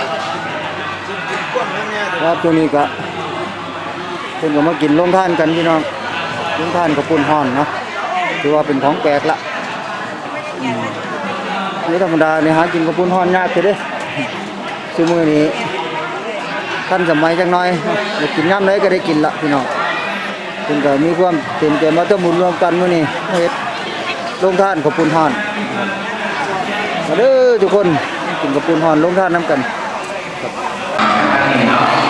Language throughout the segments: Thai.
ครับกินกว้างนั่นเนี่ยครับตัวนี้ก็เพิ่นก็มากินลงท่านกันพี่น้องลงท่านกับปุ่นห่อนเนาะถือว่าเป็นของแปลกละนี่ธรรมดาเนี่ยหากินกับปุ่นห่อนยากอยู่เด้ซุมื้อนี้ท่านสมัยจังน้อยอยากกินยามใดก็ได้กินละพี่น้องเพิ่นก็มีความเต็มใจมาตะมุนรวมกันมื้อนี้เฮ็ดลงท่านกับปุ่นห่อนมาเด้อทุกคนกินกับปุ่นห่อนลงท่านนํกัน ครับ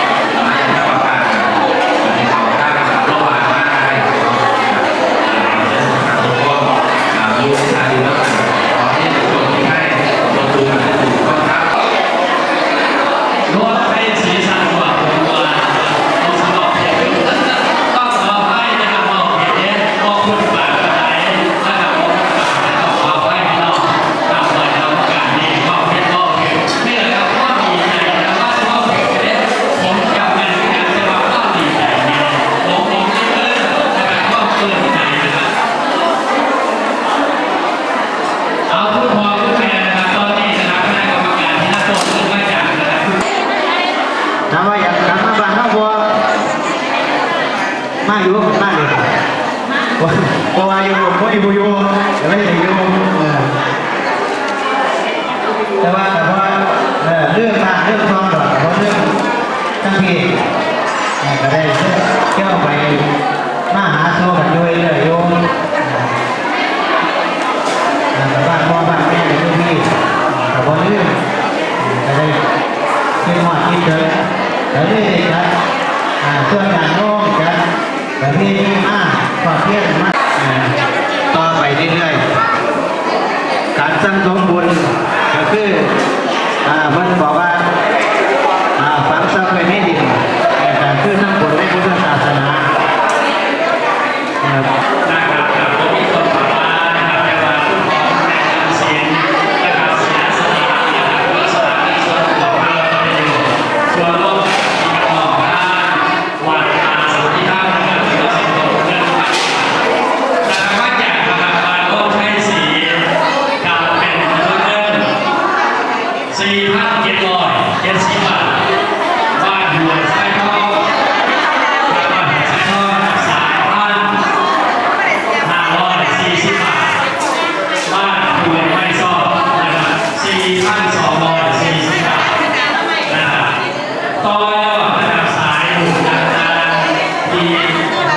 บ่ว่อยู่บ่อยู่อยู่แต่ไม่ได้อยู่แต่ว่าแต่ว่าเรื่องการเรื่องทองดอกเพราะเรื่องทั้งพี่เออก็ได้เที่ยวไป อ่ นะครับสายบุญต่างๆที่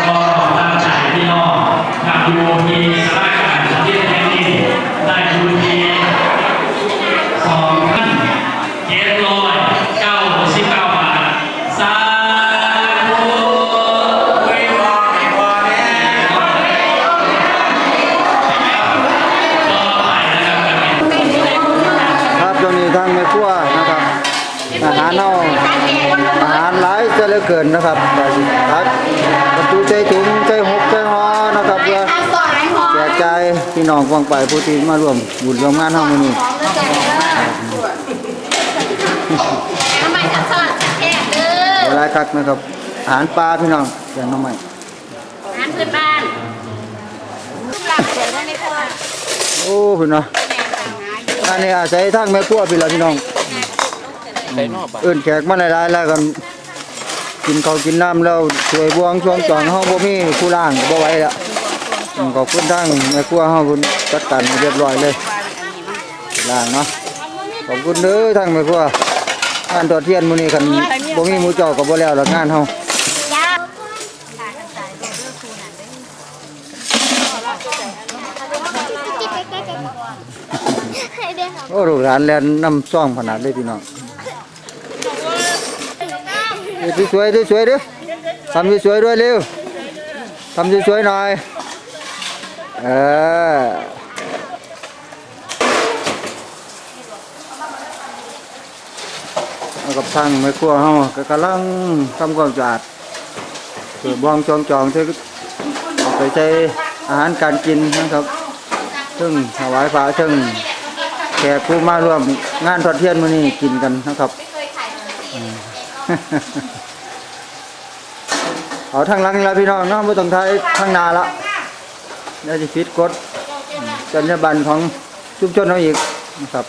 รอตั้งใจพี่น้องกับยู่ที่สถางการณ์ที่แห่งนี้ได้ยูพีสองพันเจ็ดร้อย เหลือเกินนะครับครับบรรจุใจถุงใจหกใจหอนะครับเพื่อแจกจ่ายพี่น้องฟังไปผู้ที่มาร่วมบุญร่วมงานเฮามื้อนี้ทำไมจะสลัดจะแทกเด้อหลายคักนะครับอาหารปลาพี่น้องแกงหน่อไม้ร้านพื้นบ้านหลักเดี๋ยวได้ไม่พอโอ้พี่น้องแม่สั่งหาอยู่อันนี้อาศัยทางแม่ครัวพี่ล่ะพี่น้องเอิ้นแขกมาหลายๆแล้วกัน กินข้าวกินน้ำแล้วช่วยบวงช่วงจองเฮาบ่มีผู้ล่างก็บ่ไหวแล้วอืมขอบคุณทางแม่ครัวเฮาคุณจัดการให้เรียบร้อยเลยล้างเนาะขอบคุณเด้อทางแม่ครัวงานทอดเทียนมื้อนี้คันบ่มีหมูเจ้าก็บ่แล้วละงานเฮาจ้าโอ้ลูกหลานแล่นนำซ่องขนาดเลยพี่น้องเดี๋ยว สวยๆสวยๆด้อทำสวยๆด้วยเร็วทำสวยๆหน่อยเออเอกับทางแม่ครัวเฮาก็กำลังทำความสะอาดเพื่อบ้องจองจองที่เอาไปใช้อาหารการกินนะครับ ซึ่งถวายพระซึ่งแขกผู้มาร่วมงานทอดเทียนมื้อนี้กินกันนะครับ เอาทางหลังนี่ละพี่น้องเนาะบ่ต้องทายทางหนาละเดี๋ยวสิผิดกฎอืมจรรยาบรรณของชุมชนเราอีกนะครับ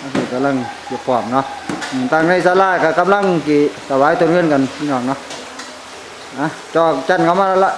อันนี้กำลังเก็บความเนาะตั้งในศาลาก็กำลังกี่ถวายต้นเงินกันพี่น้องเนาะนะจอกจันเข้ามาแล้วละ